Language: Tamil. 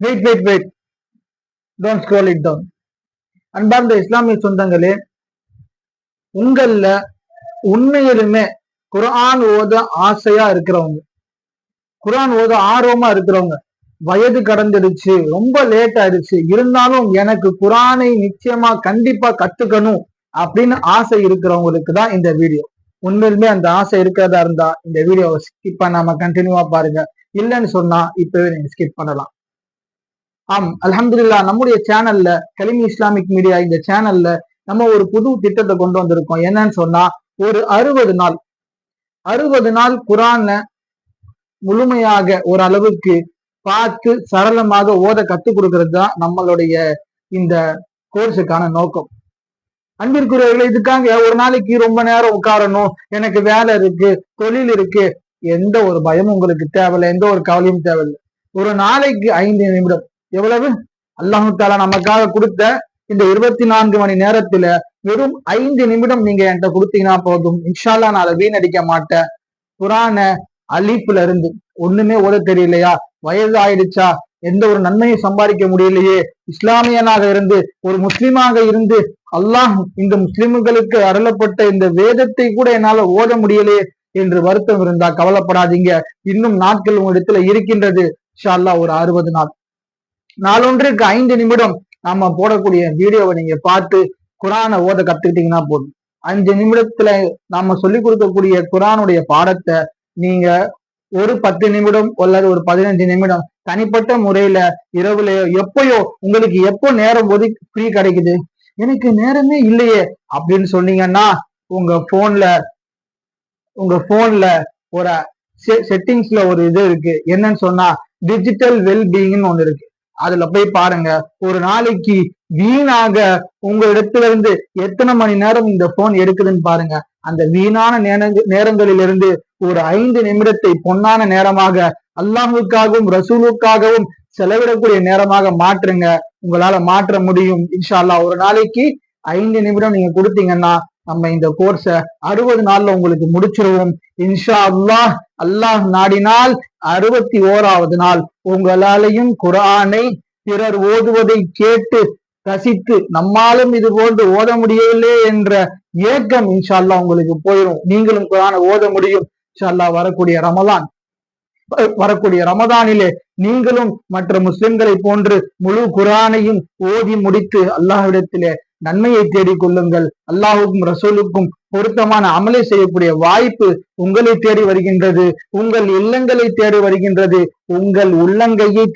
Wait wait wait don't scroll it down அன்பார்ந்த இஸ்லாமிய சொந்தங்களே உங்கள்ல உண்மையிலுமே குரான் ஓத ஆசையா இருக்கிறவங்க குரான் ஓத ஆர்வமா இருக்கிறவங்க வயது கடந்துடுச்சு ரொம்ப லேட் ஆயிடுச்சு இருந்தாலும் எனக்கு குரானை நிச்சயமா கண்டிப்பா கத்துக்கணும் அப்படின்னு ஆசை இருக்கிறவங்களுக்கு தான் இந்த வீடியோ. உண்மையிலுமே அந்த ஆசை இருக்கிறதா இருந்தா இந்த வீடியோவை ஸ்கிப் பண்ணாம கண்டினியூவா பாருங்க. இல்லைன்னு சொன்னா இப்பவே நீங்க ஸ்கிப் பண்ணலாம். ஆம் அலமதுல்லா நம்முடைய சேனல்ல கலிமி இஸ்லாமிக் மீடியா இந்த சேனல்ல நம்ம ஒரு புது திட்டத்தை கொண்டு வந்திருக்கோம். என்னன்னு சொன்னா ஒரு அறுபது நாள் அறுபது நாள் குரான முழுமையாக ஒரு அளவுக்கு பார்த்து சரளமாக ஓத கத்துக் கொடுக்கறது தான் நம்மளுடைய இந்த கோர்ஸுக்கான நோக்கம். அன்பிற்குரியவர்களை இதுக்காக ஒரு நாளைக்கு ரொம்ப நேரம் உட்காரணும். எனக்கு வேலை இருக்கு தொழில் இருக்கு. எந்த ஒரு பயமும் உங்களுக்கு தேவையில்லை எந்த ஒரு கவலையும் தேவையில்லை. ஒரு நாளைக்கு ஐந்து நிமிடம் எவ்வளவு? அல்லாஹு தாலா நமக்காக கொடுத்த இந்த இருபத்தி நான்கு மணி நேரத்துல வெறும் ஐந்து நிமிடம் நீங்க என்கிட்ட கொடுத்தீங்கன்னா போதும். இன்ஷால்லா நான் அதை வீணடிக்க மாட்டேன். புராண அழிப்புல இருந்து ஒண்ணுமே ஓத தெரியலையா? வயது ஆயிடுச்சா எந்த ஒரு நன்மையும் சம்பாதிக்க முடியலையே? இஸ்லாமியனாக இருந்து ஒரு முஸ்லிமாக இருந்து அல்லாஹ் இந்த முஸ்லிம்களுக்கு அருளப்பட்ட இந்த வேதத்தை கூட என்னால ஓத முடியலையே என்று வருத்தம் இருந்தா கவலைப்படாதீங்க. இன்னும் நாட்கள் உங்களிடத்துல இருக்கின்றது. ஷால்லா ஒரு அறுபது நாள். நாளொன்றுக்கு ஐந்து நிமிடம் நாம போடக்கூடிய வீடியோவை நீங்க பார்த்து குரானை ஓத கத்துக்கிட்டீங்கன்னா போதும். அஞ்சு நிமிடத்துல நாம சொல்லி கொடுக்கக்கூடிய குரானுடைய பாடத்தை நீங்க ஒரு பத்து நிமிடம் அல்லது ஒரு பதினஞ்சு நிமிடம் தனிப்பட்ட முறையில இரவுலையோ எப்பயோ உங்களுக்கு எப்போ நேரம் போது ஃப்ரீ கிடைக்குது? எனக்கு நேரமே இல்லையே அப்படின்னு சொன்னீங்கன்னா உங்க போன்ல உங்க போன்ல ஒரு செட்டிங்ஸ்ல ஒரு இது இருக்கு. என்னன்னு சொன்னா டிஜிட்டல் வெல்பீயிங்னு ஒண்ணு இருக்கு. அதுல போய் பாருங்க. ஒரு நாளைக்கு வீணாக உங்க இடத்துல இருந்து எத்தனை மணி நேரம் இந்த போன் எடுக்குதுன்னு பாருங்க. அந்த வீணான நேரங்களிலிருந்து ஒரு ஐந்து நிமிடத்தை பொன்னான நேரமாக அல்லாஹுக்காகவும் ரசூலுக்காகவும் செலவிடக்கூடிய நேரமாக மாற்றுங்க. உங்களால மாற்ற முடியும் இன்ஷால்லா ஒரு நாளைக்கு ஐந்து நிமிடம் நீங்க கொடுத்தீங்கன்னா நம்ம இந்த கோர்ஸ அறுபது நாள்ல உங்களுக்கு முடிச்சிருவோம். இன்ஷா அல்லாஹ் அல்லாஹ் நாடினால் அறுபத்தி ஓராவது நாள் உங்களாலையும் குரானை பிறர் ஓதுவதை கேட்டு ரசித்து நம்மாலும் இது போன்று ஓத முடியவில்லை என்ற ஏக்கம் இன்ஷால்லா உங்களுக்கு போயிடும் நீங்களும் குரானை ஓத முடியும். இன்ஷால்லா வரக்கூடிய ரமதான் வரக்கூடிய ரமதானிலே நீங்களும் மற்ற முஸ்லிம்களை போன்று முழு குரானையும் ஓதி முடித்து அல்லாஹ்விடத்திலே நன்மையை தேடிக் கொள்ளுங்கள். அல்லாஹுக்கும் ரசூலுக்கும் பொருத்தமான அமலை செய்யக்கூடிய வாய்ப்பு உங்களை தேடி வருகின்றது. உங்கள் இல்லங்களை தேடி வருகின்றது. உங்கள் உள்ளங்கையை